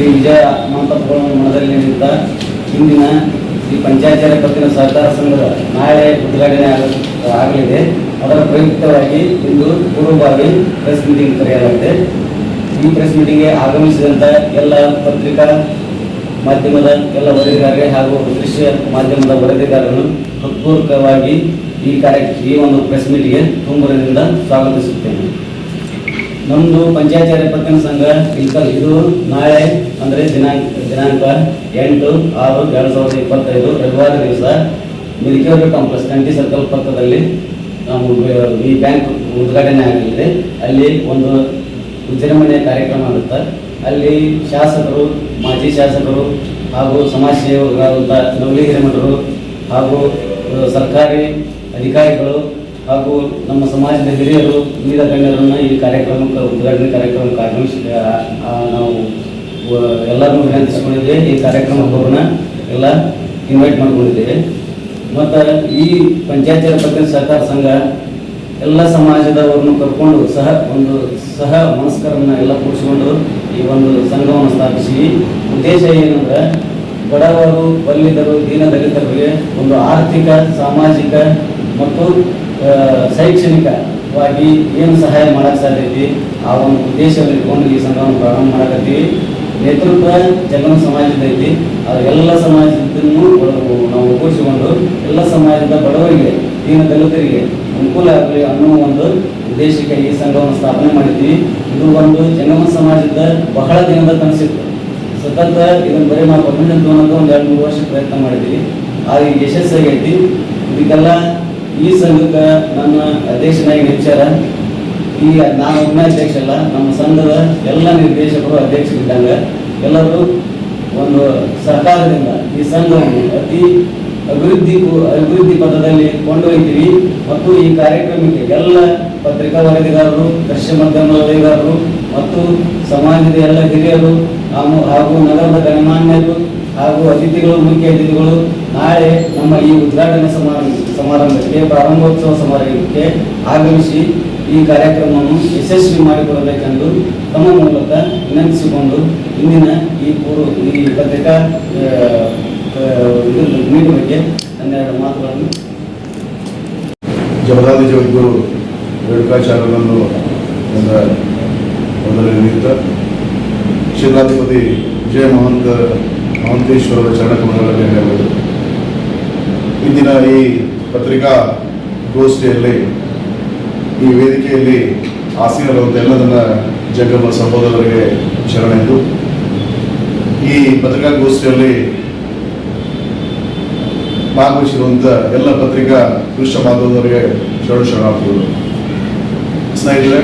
ಶ್ರೀ ವಿಜಯ ಮಂಟಪಗಳನ್ನು ಮನದಲ್ಲಿ ನೀಡಿದ್ದ ಇಂದಿನ ಈ ಪಂಚಾಚಾರ್ಯ ಪತ್ತಿನ ಸಹಕಾರ ಸಂಘದ ನಾಳೆ ಉದ್ಘಾಟನೆ ಆಗ- ಆಗಲಿದೆ. ಅದರ ಪ್ರಯುಕ್ತವಾಗಿ ಇಂದು ಪೂರ್ವಭಾವಿ ಪ್ರೆಸ್ ಮೀಟಿಂಗ್ ಕರೆಯಲಾಗಿದೆ. ಈ ಪ್ರೆಸ್ ಮೀಟಿಂಗ್ಗೆ ಆಗಮಿಸಿದಂಥ ಎಲ್ಲ ಪತ್ರಿಕಾ ಮಾಧ್ಯಮದ ಎಲ್ಲ ವರದಿಗಾರರಿಗೆ ಹಾಗೂ ದೃಶ್ಯ ಮಾಧ್ಯಮದ ವರದಿಗಾರರನ್ನು ಹೃತ್ಪೂರ್ವಕವಾಗಿ ಈ ಕಾರ್ಯ, ಈ ಒಂದು ಪ್ರೆಸ್ ಮೀಟ್ಗೆ ತುಂಬರದಿಂದ ಸ್ವಾಗತಿಸುತ್ತೇನೆ. ನಮ್ಮದು ಪಂಚಾಯತ್ ಪತ್ತಿನ ಸಂಘ ಇಲ್ಕಲ್ ಇದು ನಾಳೆ ಅಂದರೆ ದಿನಾಂಕ ದಿನಾಂಕ ಎಂಟು ಆರು ಎರಡು ಸಾವಿರದ ಇಪ್ಪತ್ತೈದು ರವಿವಾರ ದಿವಸ ಮಿಲ್ಕಿಯವರು ಕಾಂಪ್ಲೆಕ್ಸ್ ಕಂಟಿ ಸರ್ಕಲ್ ಪಕ್ಕದಲ್ಲಿ ಈ ಬ್ಯಾಂಕ್ ಉದ್ಘಾಟನೆ ಆಗಲಿದೆ ಅಲ್ಲಿ ಒಂದು ವಿಜೃಂಭಣೆಯ ಕಾರ್ಯಕ್ರಮ ಆಗುತ್ತೆ. ಅಲ್ಲಿ ಶಾಸಕರು, ಮಾಜಿ ಶಾಸಕರು ಹಾಗೂ ಸಮಾಜ ಸೇವಕರಾದಂಥ ನವಲಿ ಹಿರೇಮಠರು ಹಾಗೂ ಸರ್ಕಾರಿ ಅಧಿಕಾರಿಗಳು ಹಾಗೂ ನಮ್ಮ ಸಮಾಜದ ಹಿರಿಯರು ವಿವಿಧ ಗಣ್ಯರನ್ನು ಈ ಕಾರ್ಯಕ್ರಮಕ್ಕೆ ಉದ್ಘಾಟನೆ ಕಾರ್ಯಕ್ರಮಕ್ಕೆ ಆಗಮಿಸಿ ನಾವು ಎಲ್ಲರನ್ನೂ ವಿನಂತಿಸಿಕೊಂಡಿದ್ದೇವೆ ಈ ಕಾರ್ಯಕ್ರಮ ಅವ್ರನ್ನ ಎಲ್ಲ ಇನ್ವೈಟ್ ಮಾಡ್ಕೊಂಡಿದ್ದೇವೆ. ಮತ್ತು ಈ ಪಂಚಾಯತ್ ಪ್ರತಿನಿಧಿ ಸಹಕಾರ ಸಂಘ ಎಲ್ಲ ಸಮಾಜದವರನ್ನು ಕರ್ಕೊಂಡು ಸಹ ಒಂದು ಸಹ ಮನಸ್ಕರನ್ನು ಎಲ್ಲ ಕೂಡಿಸಿಕೊಂಡು ಈ ಒಂದು ಸಂಘವನ್ನು ಸ್ಥಾಪಿಸಿ. ಉದ್ದೇಶ ಏನಂದ್ರೆ ಬಡವರು ಬಲ್ಲಿದರು ದೀನದಲಿತರಿಗೆ ಒಂದು ಆರ್ಥಿಕ, ಸಾಮಾಜಿಕ ಮತ್ತು ಶೈಕ್ಷಣಿಕವಾಗಿ ಏನು ಸಹಾಯ ಮಾಡಕ್ಕೆ ಸಾಧ್ಯ ಐತಿ ಆ ಒಂದು ಉದ್ದೇಶವನ್ನು ಇಟ್ಕೊಂಡು ಈ ಸಂಘವನ್ನು ಪ್ರಾರಂಭ ಮಾಡಕತ್ತೀವಿ. ನೇತೃತ್ವ ಜಗನ್ ಸಮಾಜದ ಐತಿ. ಆ ಎಲ್ಲ ಸಮಾಜದನ್ನು ನಾವು ಒಗ್ಗೂಡಿಸಿಕೊಂಡು ಎಲ್ಲ ಸಮಾಜದ ಬಡವರಿಗೆ, ದೀನ ದಲಿತರಿಗೆ ಅನುಕೂಲ ಆಗಲಿ ಅನ್ನೋ ಒಂದು ಉದ್ದೇಶಕ್ಕೆ ಈ ಸಂಘವನ್ನು ಸ್ಥಾಪನೆ ಮಾಡಿದ್ವಿ. ಇದು ಒಂದು ಜಂಗಮ ಸಮಾಜದ ಬಹಳ ದಿನದ ಕನಸಿತ್ತು. ಸತತ ಇದನ್ನು ಬರೀ ನಾವು ಒಂದು ಎರಡು ಮೂರು ವರ್ಷ ಪ್ರಯತ್ನ ಮಾಡಿದ್ವಿ. ಯಶಸ್ವಿ ಯಶಸ್ಸಾಗೈತಿ ಇದಕ್ಕೆಲ್ಲ ಈ ಸಂಘದ ನನ್ನ ಅಧ್ಯಕ್ಷನಾಗಿ ವಿಚಾರ ಈ ನಾನು ಒಬ್ಬನೇ ಅಧ್ಯಕ್ಷ ಅಲ್ಲ, ನಮ್ಮ ಸಂಘದ ಎಲ್ಲ ನಿರ್ದೇಶಕರು ಅಧ್ಯಕ್ಷರಿದ್ದಂಗೆ ಎಲ್ಲರೂ ಒಂದು ಸರ್ಕಾರದಿಂದ ಈ ಸಂಘವನ್ನು ಅತಿ ಅಭಿವೃದ್ಧಿ ಅಭಿವೃದ್ಧಿ ಪಥದಲ್ಲಿ ಕೊಂಡೊಯ್ತೀವಿ. ಮತ್ತು ಈ ಕಾರ್ಯಕ್ರಮಕ್ಕೆ ಎಲ್ಲ ಪತ್ರಿಕಾ ವರದಿಗಾರರು ದೃಶ್ಯ ಮಾಧ್ಯಮ ವರದಿಗಾರರು ಮತ್ತು ಸಮಾಜದ ಎಲ್ಲ ಹಿರಿಯರು ಹಾಗೂ ನಗರದ ಗಣಮಾನ್ಯರು ಹಾಗೂ ಅತಿಥಿಗಳು, ಮುಖ್ಯ ಅತಿಥಿಗಳು, ನಾಳೆ ನಮ್ಮ ಈ ಉದ್ಘಾಟನೆ ಸಮಾರಂಭ ಸಮಾರಂಭಕ್ಕೆ, ಪ್ರಾರಂಭೋತ್ಸವ ಸಮಾರಂಭಕ್ಕೆ ಆಗಮಿಸಿ ಈ ಕಾರ್ಯಕ್ರಮವನ್ನು ಯಶಸ್ವಿ ಮಾಡಿಕೊಡಬೇಕೆಂದು ತಮ್ಮ ಮೂಲಕ ವಿನಂತಿಸಿಕೊಂಡು ಇಂದಿನ ಈ ಪೂರ್ವ ಈ ಪತ್ರಿಕಾ ಮೀಟ್ ಬಗ್ಗೆ ಹನ್ನೆರಡು ಮಾತುಗಳನ್ನು ಜಗದಾದಿ ಜಗದ್ಗುರು ರೇಣುಕಾಚಾರ್ಯರನ್ನು ಮೊದಲನೇ ನಿಮಿತ್ತ. ಕ್ಷೇತ್ರಾಧಿಪತಿ ವಿಜಯ ಮಹಂತ ಮಹಂತೇಶ್ವರರ ಚರಣಕಮಲಗಳಲ್ಲಿ ನೆರವೇರಿತು ಇಂದಿನ ಈ ಪತ್ರಿಕಾ ಗೋಷ್ಠಿಯಲ್ಲಿ, ಈ ವೇದಿಕೆಯಲ್ಲಿ ಆಸೀನರಾದಂಥ ಎಲ್ಲದನ್ನ ನನ್ನ ಸಹೋದರರಿಗೆ ಶರಣೆಂದು ಈ ಪತ್ರಿಕಾಗೋಷ್ಠಿಯಲ್ಲಿ ಭಾಗವಹಿಸಿರುವಂಥ ಎಲ್ಲ ಪತ್ರಿಕಾ ದೃಶ್ಯ ಮಾಧ್ಯಮದವರಿಗೆ ಶರಣ ಶರಣಾರ್ಥಿಗಳು ಸ್ನೇಹಿತರೆ,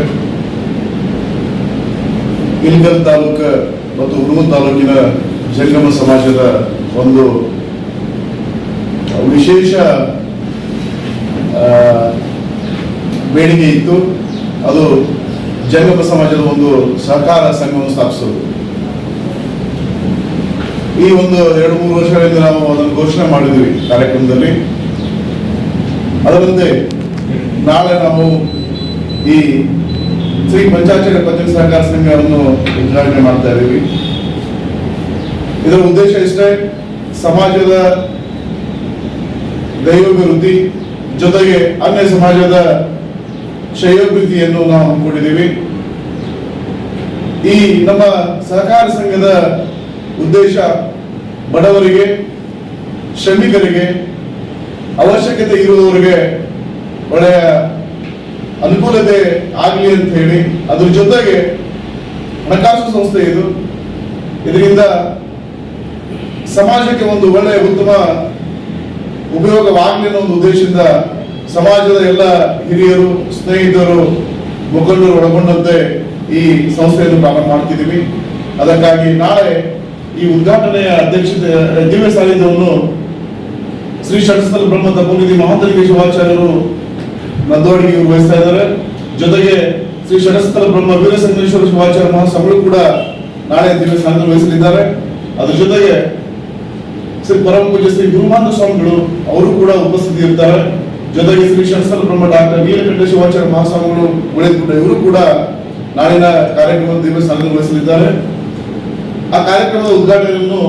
ಇಲ್ಗಲ್ ತಾಲೂಕು ಮತ್ತು ಹುಡುಗನ್ ತಾಲೂಕಿನ ಜಂಗಮ ಸಮಾಜದ ಒಂದು ವಿಶೇಷ ಬೇಡಿಕೆ ಇತ್ತು. ಅದು ಜಂಗಮ ಸಮಾಜದ ಒಂದು ಸಹಕಾರ ಸಂಘವನ್ನು ಸ್ಥಾಪಿಸೋದು. ಈ ಒಂದು ಎರಡು, ಮೂರು ವರ್ಷಗಳಿಂದ ನಾವು ಅದನ್ನು ಘೋಷಣೆ ಮಾಡಿದ್ವಿ ಕಾರ್ಯಕ್ರಮದಲ್ಲಿ. ಅದರಂತೆ ನಾಳೆ ನಾವು ಈ ಶ್ರೀ ಪಂಚಾಚಾರ್ಯ ಪತ್ರಿಕೆ ಸಹಕಾರ ಸಂಘವನ್ನು ಉದ್ಘಾಟನೆ ಮಾಡ್ತಾ ಇದ್ದೀವಿ. ಇದರ ಉದ್ದೇಶ ಇಷ್ಟೇ, ಸಮಾಜದ ದೈವಾಭಿವೃದ್ಧಿ ಜೊತೆಗೆ ಅನ್ಯ ಸಮಾಜದ ಶ್ರೇಯೋಭಿವೃದ್ಧಿಯನ್ನು ನಾವು ಹಮ್ಮಿಕೊಂಡಿದ್ದೀವಿ. ಈ ನಮ್ಮ ಸಹಕಾರ ಸಂಘದ ಉದ್ದೇಶ ಬಡವರಿಗೆ, ಶ್ರಮಿಕರಿಗೆ, ಅವಶ್ಯಕತೆ ಇರುವವರಿಗೆ ಒಳ್ಳೆಯ ಅನುಕೂಲತೆ ಆಗಲಿ ಅಂತ ಹೇಳಿ, ಅದ್ರ ಜೊತೆಗೆ ಹಣಕಾಸು ಸಂಸ್ಥೆ ಇದು. ಇದರಿಂದ ಸಮಾಜಕ್ಕೆ ಒಂದು ಒಳ್ಳೆಯ ಉತ್ತಮ ಉಪಯೋಗವಾಗಲಿ ಅನ್ನೋ ಒಂದು ಉದ್ದೇಶದಿಂದ ಸಮಾಜದ ಎಲ್ಲ ಹಿರಿಯರು, ಸ್ನೇಹಿತರು, ಮುಖಂಡರು ಒಳಗೊಂಡಂತೆ ಈ ಸಂಸ್ಥೆಯನ್ನು ಪ್ರಾರಂಭ ಮಾಡ್ತಿದ್ದೀವಿ. ಅದಕ್ಕಾಗಿ ನಾಳೆ ಈ ಉದ್ಘಾಟನೆಯ ಅಧ್ಯಕ್ಷತೆ, ದಿವ್ಯ ಸಾನ್ನಿಧ್ಯವನ್ನು ಶ್ರೀ ಷಟ್ಸ್ಥಲ ಬ್ರಹ್ಮ ತಪ್ಪುನಿಧಿ ಮಹಾಂತಲಿಂಗ ಶಿವಾಚಾರ್ಯರು ನಂದೋಡಿಗೆ ವಹಿಸ್ತಾ ಇದ್ದಾರೆ. ಜೊತೆಗೆ ಶ್ರೀ ಷಟಸ್ಥಲ ಬ್ರಹ್ಮ ವೀರಸಂಗೇಶ್ವರ ಶಿವಾಚಾರ್ಯ ಮಹಾಸಭೆಗಳು ಕೂಡ ನಾಳೆ ದಿವ್ಯ ಸಾನ್ನಿಧ್ಯ ವಹಿಸಲಿದ್ದಾರೆ ಅದ್ರ ಜೊತೆಗೆ ಶ್ರೀ ಪರಮ ಪೂಜ್ಯ ಶ್ರೀ ಗುರುಮಾಂತ ಸ್ವಾಮಿಗಳು, ಅವರು ಕೂಡ ಉಪಸ್ಥಿತಿ ಇರ್ತಾರೆ ಜೊತೆಗೆ ಶ್ರೀ ಶಸ್ತ್ರ ಬ್ರಹ್ಮ ಡಾಕ್ಟರ್ ನೀಲಕಂಠ ಶಿವಾಚಾರ್ಯ ಮಹಾಸ್ವಾಮಿಗಳು ಉಳಿದುಕೊಂಡ ಇವರು ಕೂಡ ನಾಳಿನ ಕಾರ್ಯಕ್ರಮದ ದಿವ್ಯ ಸಾನ್ನಿಧ್ಯ ಆ ಕಾರ್ಯಕ್ರಮದ ಉದ್ಘಾಟನೆಯನ್ನು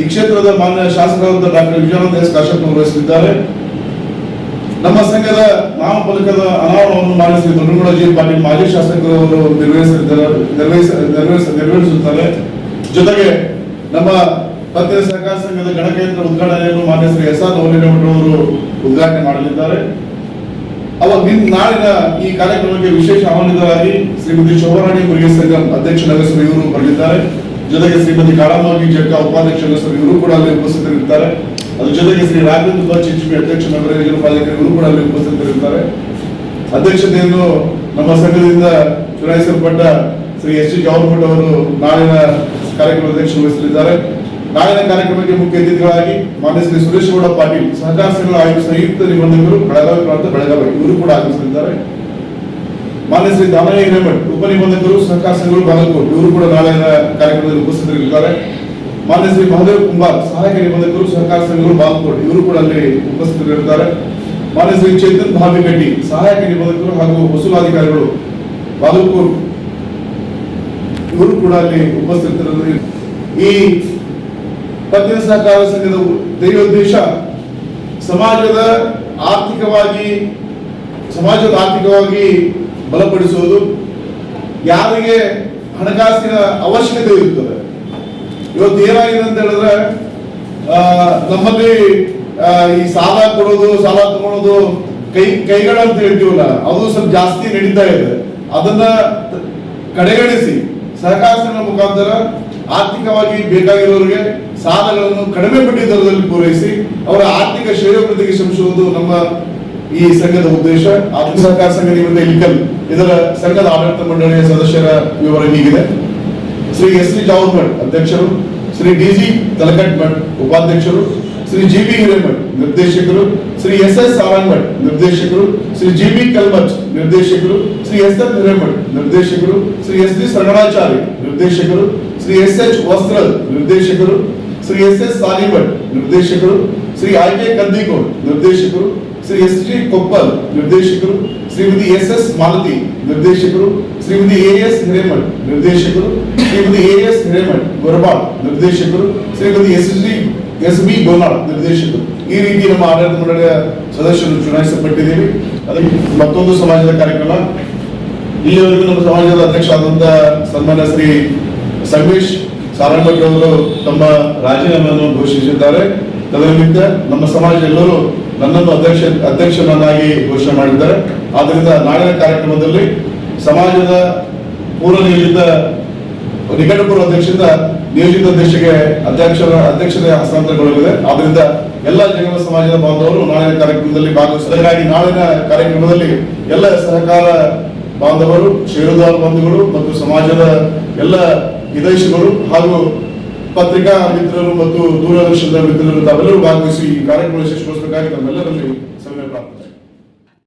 ಈ ಕ್ಷೇತ್ರದ ಮಾನ್ಯ ಶಾಸಕರಾದ ಡಾಕ್ಟರ್ ವಿಜಯಾನಂದ ಎಸ್ ಕಾಶ್ಯಪ್ ನಿರ್ವಹಿಸಲಿದ್ದಾರೆ ನಮ್ಮ ಸಂಘದ ನಾಮಫಲಕದ ಅನಾವರಣವನ್ನು ಮಾಡಿ ಶ್ರೀ ದೊಡ್ಡಗೌಡ ಜಿ ಪಾಟೀಲ್ ಮಾಜಿ ಶಾಸಕರು ಅವರು ನಿರ್ವಹಿಸಲಿದ್ದಾರೆ, ನಿರ್ವಹಿಸ ನಿರ್ವಹಿಸ ನೆರವೇರಿಸುತ್ತಾರೆ ಜೊತೆಗೆ ನಮ್ಮ ಪತ್ರಿಕೆ ಸಹಕಾರ ಸಂಘದ ಗಣಕಯಂತ್ರ ಉದ್ಘಾಟನೆಯನ್ನು ಮಾನ್ಯ ಶ್ರೀ ಎಸ್ ಆರ್ ಅವರು ಉದ್ಘಾಟನೆ ಮಾಡಲಿದ್ದಾರೆ. ಅವಾಗ ನಿನ್ ನಾಳಿನ ಈ ಕಾರ್ಯಕ್ರಮಕ್ಕೆ ವಿಶೇಷ ಆಹ್ವಾನಿತರಾಗಿ ಶ್ರೀಮತಿ ಶೋಭರಾಣಿ ಮುರುಗೇಶ್ ಸಂಘಂ ಅಧ್ಯಕ್ಷ ನಗರಸಭೆ ಇವರು ಬರಲಿದ್ದಾರೆ. ಜೊತೆಗೆ ಶ್ರೀಮತಿ ಕಾಳಮಾಗಿ ಜಕ್ಕ ಉಪಾಧ್ಯಕ್ಷ ನಗರಸಭೆ ಇವರು ಕೂಡ ಅಲ್ಲಿ ಉಪಸ್ಥಿತರಿರ್ತಾರೆ. ಅದ್ರ ಜೊತೆಗೆ ಶ್ರೀ ರಾಘವೇಂದ್ರ ಚಿಚ್ಮಿ ಅಧ್ಯಕ್ಷ ನಗರ ಪಾಲಿಕೆ ಇವರು ಕೂಡ ಅಲ್ಲಿ ಉಪಸ್ಥಿತರಿರ್ತಾರೆ. ಅಧ್ಯಕ್ಷತೆಯನ್ನು ನಮ್ಮ ಸಂಘದಿಂದ ಚುನಾಯಿಸಲ್ಪಟ್ಟ ಶ್ರೀ ಎಸ್ ಜಿ ಅವರು ನಾಳಿನ ಕಾರ್ಯಕ್ರಮ ಅಧ್ಯಕ್ಷ ವಹಿಸಲಿದ್ದಾರೆ. ನಾಳಿನ ಕಾರ್ಯಕ್ರಮಕ್ಕೆ ಮುಖ್ಯ ಅತಿಥಿಗಳಾಗಿ ಮಾನ್ಯ ಶ್ರೀ ಸುರೇಶ್ ಗೌಡ ಪಾಟೀಲ್, ಸಹಕಾರ ಸಂಘಗಳ ಆಯುಕ್ತ ಸಂಯುಕ್ತ ನಿಬಂಧಕರು, ಬೆಳಗಾವಿ ಪ್ರಾಂತ ಬೆಳಗಾವಿ, ಇವರು ಕೂಡ ಆಗಮಿಸಲಿದ್ದಾರೆ. ಮಾನ್ಯ ಶ್ರೀ ದಾನಯ್ಯ ಹಿರೇಮಠ್ ಉಪನಿಬಂಧಕರು ಸಹಕಾರ ಸಂಘಗಳು ಬಾಗಲಕೋಟ್ ಇವರು ಕೂಡ ನಾಳಿನ ಕಾರ್ಯಕ್ರಮದಲ್ಲಿ ಉಪಸ್ಥಿತರಿದ್ದಾರೆ ಮಾನ್ಯ ಶ್ರೀ ಮಹದೇವ್ ಕುಂಬಾರ್, ಸಹಾಯಕ ನಿಬಂಧಕರು, ಸಹಕಾರ ಸಂಘಗಳು ಬಾಗಲಕೋಟ್ ಇವರು ಕೂಡ ಅಲ್ಲಿ ಉಪಸ್ಥಿತರಿರುತ್ತಾರೆ. ಮಾನ್ಯ ಶ್ರೀ ಚೇತನ್ ಭಾವಿಗಡ್ಡಿ ಸಹಾಯಕ ನಿಬಂಧಕರು ಹಾಗೂ ವಸೂಲಾಧಿಕಾರಿಗಳು ಬಾಗಲಕೋಟ್ ಇವರು ಕೂಡ ಅಲ್ಲಿ ಉಪಸ್ಥಿತರಲ್ಲಿ ಈ ಪತ್ತಿನ ಸಹಕಾರ ಸಂಘದ ಧ್ಯೇಯೋದ್ದೇಶ ಸಮಾಜದ ಆರ್ಥಿಕವಾಗಿ ಸಮಾಜದ ಆರ್ಥಿಕವಾಗಿ ಬಲಪಡಿಸುವುದು. ಯಾರಿಗೆ ಹಣಕಾಸಿನ ಅವಶ್ಯಕತೆ ಇರುತ್ತದೆ. ಇವತ್ತು ಏನಾಗಿದೆ ಅಂತ ಹೇಳಿದ್ರೆ ನಮ್ಮಲ್ಲಿ ಈ ಸಾಲ ಕೊಡೋದು, ಸಾಲ ತಗೊಳೋದು ಕೈ, ಕೈಗಳ ಅಂತ ಹೇಳ್ತೀವಲ್ಲ, ಅದು ಸ್ವಲ್ಪ ಜಾಸ್ತಿ ನಡೀತಾ ಇದೆ. ಅದನ್ನ ಕಡೆಗಣಿಸಿ. ಸಹಕಾರ ಮುಖಾಂತರ ಆರ್ಥಿಕವಾಗಿ ಬೇಕಾಗಿರೋರಿಗೆ ಸಾಲಗಳನ್ನು ಕಡಿಮೆ ಬಡ್ಡಿ ದರದಲ್ಲಿ ಪೂರೈಸಿ ಅವರ ಆರ್ಥಿಕ ಶ್ರೇಯೋಭಿವೃದ್ಧಿಗೆ ಶ್ರಮಿಸುವುದು ನಮ್ಮ ಈ ಸಂಘದ ಉದ್ದೇಶ. ಆರ್ಥಿಕ ಸಹಕಾರ ಸಂಘ ನಿಮಿತ್ತ ಇಲಿಕಲ್ ಇದರ ಸಂಘದ ಆಡಳಿತ ಮಂಡಳಿಯ ಸದಸ್ಯರ ವಿವರ ಹೀಗಿದೆ. ಶ್ರೀ ಎಸ್ ಸಿ ಜಾವರ್ಮಠ್ ಅಧ್ಯಕ್ಷರು, ಶ್ರೀ ಡಿ ಜಿ ತಲಕಟ್ಮಠ್ ಉಪಾಧ್ಯಕ್ಷರು, ಶ್ರೀ ಜಿ ಬಿ ಹಿರೇಮಠ್ ನಿರ್ದೇಶಕರು, ಶ್ರೀ ಎಸ್ ಎಸ್ ಸಾರಂಗಮಠ್ ನಿರ್ದೇಶಕರು, ಶ್ರೀ ಜಿ ಬಿ ಕಲ್ಮಠ್ ನಿರ್ದೇಶಕರು, ಶ್ರೀ ಎಸ್ ಎನ್ ಹಿರೇಮಠ್ ನಿರ್ದೇಶಕರು, ಶ್ರೀ ಎಸ್ ಡಿ ಸರಗಣಾಚಾರಿ ನಿರ್ದೇಶಕರು, ಶ್ರೀ ಎಸ್ ಎಚ್ ವಸ್ತ್ರ ನಿರ್ದೇಶಕರು ಶ್ರೀ ಎಸ್ ಎಸ್ ಸಾಲಿಭಟ್ ನಿರ್ದೇಶಕರು. ಶ್ರೀ ಐ ಕೆ ಕಂದಿಕೋಡ್ ನಿರ್ದೇಶಕರು. ಶ್ರೀ ಎಸ್ ಜಿ ಕೊಪ್ಪಲ್ ನಿರ್ದೇಶಕರು. ಶ್ರೀಮತಿ ಎಸ್ ಎಸ್ ಮಾಲತಿ ನಿರ್ದೇಶಕರು. ಶ್ರೀಮತಿ ಎ ಎಸ್ ಹಿರೇಮಠ್ ನಿರ್ದೇಶಕರು. ಶ್ರೀಮತಿ ಎ ಎಸ್ ಹಿರೇಮಠ್ ಗೊರಬಾಳ್ ನಿರ್ದೇಶಕರು. Shrimati S G S B Gonal ನಿರ್ದೇಶಕರು. ಈ ರೀತಿ ನಮ್ಮ ಆಡಳಿತ ಮಂಡಳಿಯ ಸದಸ್ಯರು ಚುನಾಯಿಸಲ್ಪಟ್ಟಿದ್ದೀವಿ. ಅದಕ್ಕೆ ಮತ್ತೊಂದು ಸಮಾಜದ ಕಾರ್ಯಕ್ರಮ. ಇಲ್ಲಿವರೆಗೂ ನಮ್ಮ ಸಮಾಜದ ಅಧ್ಯಕ್ಷ ಆದಂತಹ ಸನ್ಮಾನ್ಯ ಶ್ರೀ ಸಂಗಮೇಶ್ ಸಾರಂಗಭಟ್ ಅವರು ತಮ್ಮ ರಾಜೀನಾಮೆಯನ್ನು ಘೋಷಿಸಿದ್ದಾರೆ. ತದನಿಮಿತ್ತ ನಮ್ಮ ಸಮಾಜ ಎಲ್ಲರೂ ನನ್ನನ್ನು ಅಧ್ಯಕ್ಷ ಅಧ್ಯಕ್ಷನನ್ನಾಗಿ ಘೋಷಣೆ ಮಾಡಿದ್ದಾರೆ. ಆದ್ದರಿಂದ ನಾಳಿನ ಕಾರ್ಯಕ್ರಮದಲ್ಲಿ ಸಮಾಜದ ಪೂರ್ವ ನಿಯೋಜಿತ ನಿಕಟಪೂರ್ವ ಅಧ್ಯಕ್ಷದಿಂದ ನಿಯೋಜಿತ ಅಧ್ಯಕ್ಷಗೆ ಅಧ್ಯಕ್ಷರ, ಅಧ್ಯಕ್ಷತೆ ಹಸ್ತಾಂತರಗೊಳ್ಳಲಿದೆ. ಆದ್ದರಿಂದ ಎಲ್ಲ ಜನರ ಸಮಾಜದ ಬಾಂಧವರು ನಾಳಿನ ಕಾರ್ಯಕ್ರಮದಲ್ಲಿ ಭಾಗವಹಿಸಿದಾಗಿ ನಾಳಿನ ಕಾರ್ಯಕ್ರಮದಲ್ಲಿ ಎಲ್ಲ ಸಹಕಾರ ಬಾಂಧವರು, ಷೇರುದಾರ ಬಂಧುಗಳು ಮತ್ತು ಸಮಾಜದ ಎಲ್ಲ ಹಿತೈಷಿಗಳು ಹಾಗೂ ಪತ್ರಿಕಾ ಮಿತ್ರರು ಮತ್ತು ದೂರದರ್ಶನದ ಮಿತ್ರರು ತಾವೆಲ್ಲರೂ ಭಾಗವಹಿಸಿ ಈ ಕಾರ್ಯಕ್ರಮ ಯಶಸ್ವಿಗೊಳಿಸಬೇಕಾಗಿ ತಮ್ಮೆಲ್ಲರಲ್ಲಿ ಸಮಯ